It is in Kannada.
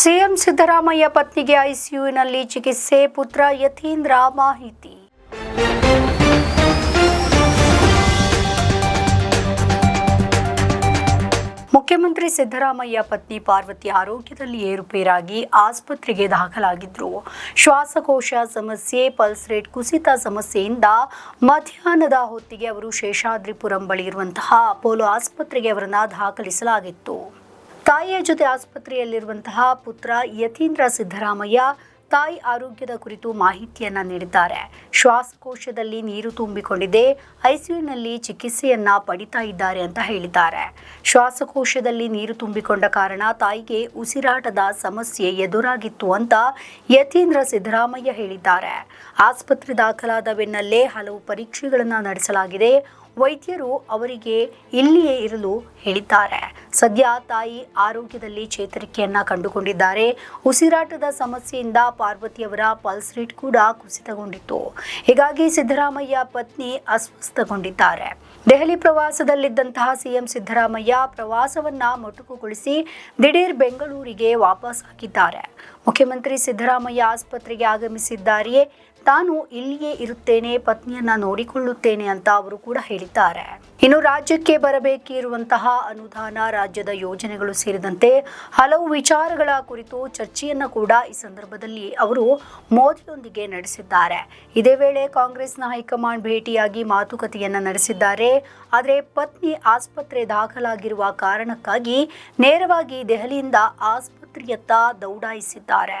ಸಿಎಂ ಸಿದ್ದರಾಮಯ್ಯ ಪತ್ನಿಗೆ ಐಸಿಯುನಲ್ಲಿ ಚಿಕಿತ್ಸೆ, ಪುತ್ರ ಯತೀಂದ್ರ ಮಾಹಿತಿ. ಮುಖ್ಯಮಂತ್ರಿ ಸಿದ್ದರಾಮಯ್ಯ ಪತ್ನಿ ಪಾರ್ವತಿ ಆರೋಗ್ಯದಲ್ಲಿ ಏರುಪೇರಾಗಿ ಆಸ್ಪತ್ರೆಗೆ ದಾಖಲಾಗಿದ್ರು. ಶ್ವಾಸಕೋಶ ಸಮಸ್ಯೆ, ಪಲ್ಸ್ ರೇಟ್ ಕುಸಿತ ಸಮಸ್ಯೆಯಿಂದ ಮಧ್ಯಾಹ್ನದ ಹೊತ್ತಿಗೆ ಅವರು ಶೇಷಾದ್ರಿಪುರಂ ಬಳಿ ಇರುವಂತಹ ಅಪೋಲೋ ಆಸ್ಪತ್ರೆಗೆ ಅವರನ್ನು ದಾಖಲಿಸಲಾಗಿತ್ತು. ತಾಯಿಯ ಜೊತೆ ಆಸ್ಪತ್ರೆಯಲ್ಲಿರುವಂತಹ ಪುತ್ರ ಯತೀಂದ್ರ ಸಿದ್ದರಾಮಯ್ಯ ತಾಯಿ ಆರೋಗ್ಯದ ಕುರಿತು ಮಾಹಿತಿಯನ್ನ ನೀಡಿದ್ದಾರೆ. ಶ್ವಾಸಕೋಶದಲ್ಲಿ ನೀರು ತುಂಬಿಕೊಂಡಿದೆ. ಐಸಿಯುನಲ್ಲಿ ಚಿಕಿತ್ಸೆಯನ್ನ ಪಡಿತಾ ಇದ್ದಾರೆ ಅಂತ ಹೇಳಿದ್ದಾರೆ. ಶ್ವಾಸಕೋಶದಲ್ಲಿ ನೀರು ತುಂಬಿಕೊಂಡ ಕಾರಣ ತಾಯಿಗೆ ಉಸಿರಾಟದ ಸಮಸ್ಯೆ ಎದುರಾಗಿತ್ತು ಅಂತ ಯತೀಂದ್ರ ಸಿದ್ದರಾಮಯ್ಯ ಹೇಳಿದ್ದಾರೆ. ಆಸ್ಪತ್ರೆ ದಾಖಲಾದ ಬೆನ್ನಲ್ಲೇ ಹಲವು ಪರೀಕ್ಷೆಗಳನ್ನು ನಡೆಸಲಾಗಿದೆ. ವೈದ್ಯರು ಅವರಿಗೆ ಇಲ್ಲಿಯೇ ಇರಲು ಹೇಳಿದ್ದಾರೆ. ಸದ್ಯ ತಾಯಿ ಆರೋಗ್ಯದಲ್ಲಿ ಚೇತರಿಕೆಯನ್ನ ಕಂಡುಕೊಂಡಿದ್ದಾರೆ. ಉಸಿರಾಟದ ಸಮಸ್ಯೆಯಿಂದ ಪಾರ್ವತಿಯವರ ಪಲ್ಸ್ ರೇಟ್ ಕೂಡ ಕುಸಿತಗೊಂಡಿತ್ತು. ಹೀಗಾಗಿ ಸಿದ್ದರಾಮಯ್ಯ ಪತ್ನಿ ಅಸ್ವಸ್ಥಗೊಂಡಿದ್ದಾರೆ. ದೆಹಲಿ ಪ್ರವಾಸದಲ್ಲಿದ್ದಂತಹ ಸಿಎಂ ಸಿದ್ದರಾಮಯ್ಯ ಪ್ರವಾಸವನ್ನ ಮೊಟಕುಗೊಳಿಸಿ ದಿಢೀರ್ ಬೆಂಗಳೂರಿಗೆ ವಾಪಸ್ ಆಗಿದ್ದಾರೆ ಮುಖ್ಯಮಂತ್ರಿ ಸಿದ್ದರಾಮಯ್ಯ ಆಸ್ಪತ್ರೆಗೆ ಆಗಮಿಸಿದ್ದಾರೆಯೇ ತಾನು ಇಲ್ಲಿಯೇ ಇರುತ್ತೇನೆ, ಪತ್ನಿಯನ್ನ ನೋಡಿಕೊಳ್ಳುತ್ತೇನೆ ಅಂತ ಅವರು ಕೂಡ ಹೇಳಿದ್ದಾರೆ. ಇನ್ನು ರಾಜ್ಯಕ್ಕೆ ಬರಬೇಕಿರುವಂತಹ ಅನುದಾನ, ರಾಜ್ಯದ ಯೋಜನೆಗಳು ಸೇರಿದಂತೆ ಹಲವು ವಿಚಾರಗಳ ಕುರಿತು ಚರ್ಚೆಯನ್ನ ಕೂಡ ಈ ಸಂದರ್ಭದಲ್ಲಿ ಅವರು ಮೋದಿಯೊಂದಿಗೆ ನಡೆಸಿದ್ದಾರೆ. ಇದೇ ವೇಳೆ ಕಾಂಗ್ರೆಸ್ನ ಹೈಕಮಾಂಡ್ ಭೇಟಿಯಾಗಿ ಮಾತುಕತೆಯನ್ನ ನಡೆಸಿದ್ದಾರೆ. ಆದರೆ ಪತ್ನಿ ಆಸ್ಪತ್ರೆ ದಾಖಲಾಗಿರುವ ಕಾರಣಕ್ಕಾಗಿ ನೇರವಾಗಿ ದೆಹಲಿಯಿಂದ ಆಸ್ಪತ್ರೆಯತ್ತ ದೌಡಾಯಿಸಿದ್ದಾರೆ.